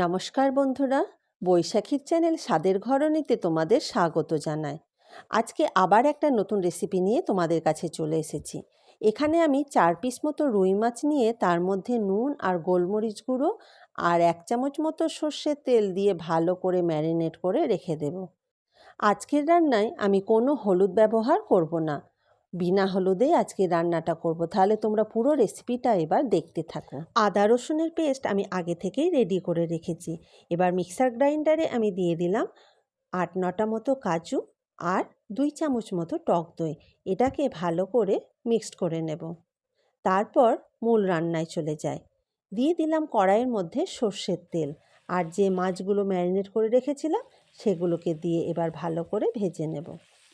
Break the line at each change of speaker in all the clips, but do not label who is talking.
নমস্কার বন্ধুরা, বৈশাখীর চ্যানেল স্বাদের ঘরণীতে তোমাদের স্বাগত জানায় আজকে আবার একটা নতুন রেসিপি নিয়ে তোমাদের কাছে চলে এসেছি। এখানে আমি চার পিস মতো রুই মাছ নিয়ে তার মধ্যে নুন আর গোলমরিচ গুঁড়ো আর এক চামচ মতো সর্ষের তেল দিয়ে ভালো করে ম্যারিনেট করে রেখে দেব। আজকের রান্নায় আমি কোনো হলুদ ব্যবহার করব না। বিনা হলুদে আজকে রান্নাটা করব। তাহলে তোমরা পুরো রেসিপিটা এবার দেখতে থাকো। আদা, রসুনের পেস্ট আমি আগে থেকেই রেডি করে রেখেছি। এবার মিক্সার গ্রাইন্ডারে আমি দিয়ে দিলাম আট, নটা মতো কাজু আর দুই চামচ মতো টক দই। এটাকে ভালো করে মিক্সড করে নেব। তারপর মূল রান্নায় চলে যায় দিয়ে দিলাম কড়াইয়ের মধ্যে সর্ষের তেল। আর যে মাছগুলো ম্যারিনেট করে রেখেছিলাম, সেগুলোকে দিয়ে এবার ভালো করে ভেজে নেব।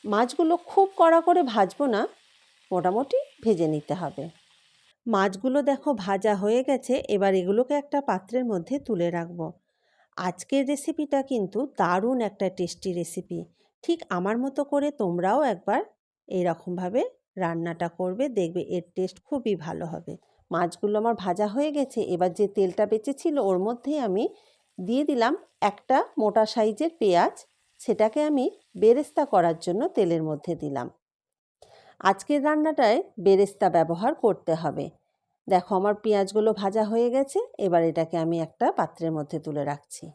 মাছগুলো খুব কড়া করে ভাজবো না, মোটামুটি ভেজে নিতে হবে। মাছগুলো দেখো ভাজা হয়ে গেছে, এবার এগুলোকে একটা পাত্রের মধ্যে তুলে রাখব। আজকের রেসিপিটা কিন্তু দারুণ একটা টেস্টি রেসিপি। ঠিক আমার মতো করে তোমরাও একবার এইরকমভাবে রান্নাটা করবে, দেখবে এর টেস্ট খুবই ভালো হবে। মাছগুলো আমার ভাজা হয়ে গেছে, এবার যে তেলটা বেঁচেছিল ওর মধ্যেই আমি দিয়ে দিলাম একটা মোটা সাইজের পেঁয়াজ সেটাকে আমি বেরেস্তা করার জন্য তেলের মধ্যে দিলাম। আজকের রান্নাটায় বেরেস্তা ব্যবহার করতে হবে। দেখো আমার পেঁয়াজগুলো ভাজা হয়ে গেছে, এবার এটাকে আমি একটা পাত্রের মধ্যে তুলে রাখছি।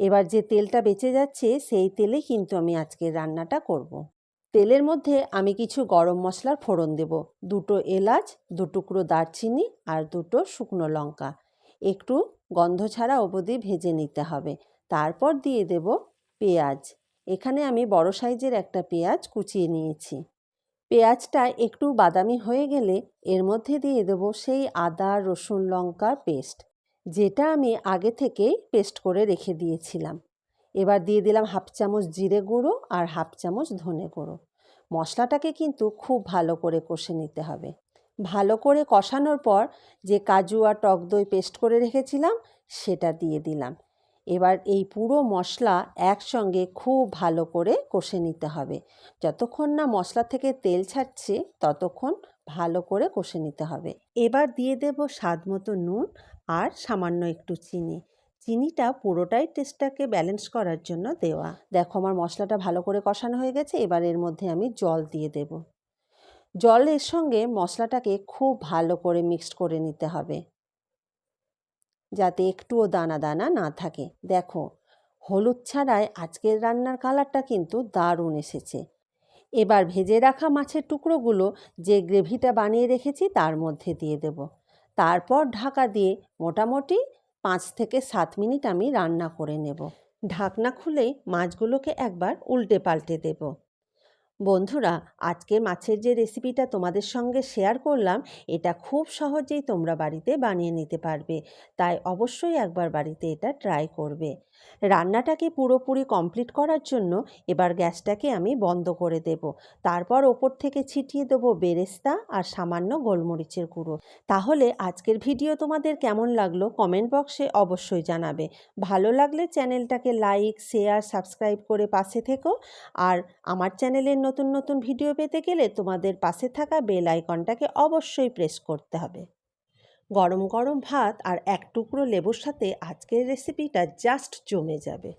এবার যে তেলটা বেঁচে যাচ্ছে, সেই তেলে কিন্তু আমি আজকের রান্নাটা করব। তেলের মধ্যে আমি কিছু গরম মশলার ফোড়ন দেব। দুটো এলাচ, দু টুকরো দারচিনি আর দুটো শুকনো লঙ্কা। একটু গন্ধ ছাড়া অবধি ভেজে নিতে হবে। তারপর দিয়ে দেব পেঁয়াজ। এখানে আমি বড় সাইজের একটা পেঁয়াজ কুচিয়ে নিয়েছি। পেঁয়াজটা একটু বাদামি হয়ে গেলে এর মধ্যে দিয়ে দেব সেই আদা, রসুন, লঙ্কার পেস্ট, যেটা আমি আগে থেকেই পেস্ট করে রেখে দিয়েছিলাম। এবার দিয়ে দিলাম হাফ চামচ জিরে গুঁড়ো আর হাফ চামচ ধনে গুঁড়ো। মশলাটাকে কিন্তু খুব ভালো করে কষে নিতে হবে। ভালো করে কষানোর পর যে কাজু আর টক দই পেস্ট করে রেখেছিলাম, সেটা দিয়ে দিলাম। এবার এই পুরো মশলা একসঙ্গে খুব ভালো করে কষে নিতে হবে। যতক্ষণ না মশলা থেকে তেল ছাড়ছে, ততক্ষণ ভালো করে কষে নিতে হবে। এবার দিয়ে দেব স্বাদ মতো নুন আর সামান্য একটু চিনি। চিনিটা পুরোটাই টেস্টটাকে ব্যালেন্স করার জন্য দেওয়া। দেখো আমার মশলাটা ভালো করে কষানো হয়ে গেছে, এবার এর মধ্যে আমি জল দিয়ে দেব। জলের সঙ্গে মশলাটাকে খুব ভালো করে মিক্সড করে নিতে হবে। যাতে একটুও দানা দানা না থাকে। দেখো, হলুদ ছাড়াই আজকের রান্নার কালারটা কিন্তু দারুণ এসেছে। এবার ভেজে রাখা মাছের টুকরোগুলো যে গ্রেভিটা বানিয়ে রেখেছি তার মধ্যে দিয়ে দেব। তারপর ঢাকা দিয়ে মোটামুটি পাঁচ থেকে সাত মিনিট আমি রান্না করে নেব। ঢাকনা খুলেই মাছগুলোকে একবার উল্টে পাল্টে দেবো। বন্ধুরা আজকে মাছের যে রেসিপিটা তোমাদের সঙ্গে শেয়ার করলাম, এটা খুব সহজেই তোমরা বাড়িতে বানিয়ে নিতে পারবে। তাই অবশ্যই একবার বাড়িতে এটা ট্রাই করবে। রান্নাটাকে পুরোপুরি কমপ্লিট করার জন্য এবার গ্যাসটাকে আমি বন্ধ করে দেব। তারপর ওপর থেকে ছিটিয়ে দেবো বেরেস্তা আর সামান্য গোলমরিচের গুঁড়ো। তাহলে আজকের ভিডিও তোমাদের কেমন লাগল কমেন্ট বক্সে অবশ্যই জানাবে। ভালো লাগলে চ্যানেলটাকে লাইক শেয়ার সাবস্ক্রাইব করে পাশে থেকো। আর আমার চ্যানেলের নতুন নতুন ভিডিও পেতে গেলে তোমাদের পাশে থাকা বেল আইকনটাকে অবশ্যই প্রেস করতে হবে। গরম গরম ভাত আর এক টুকরো লেবুর সাথে আজকের রেসিপিটা জাস্ট জমে যাবে।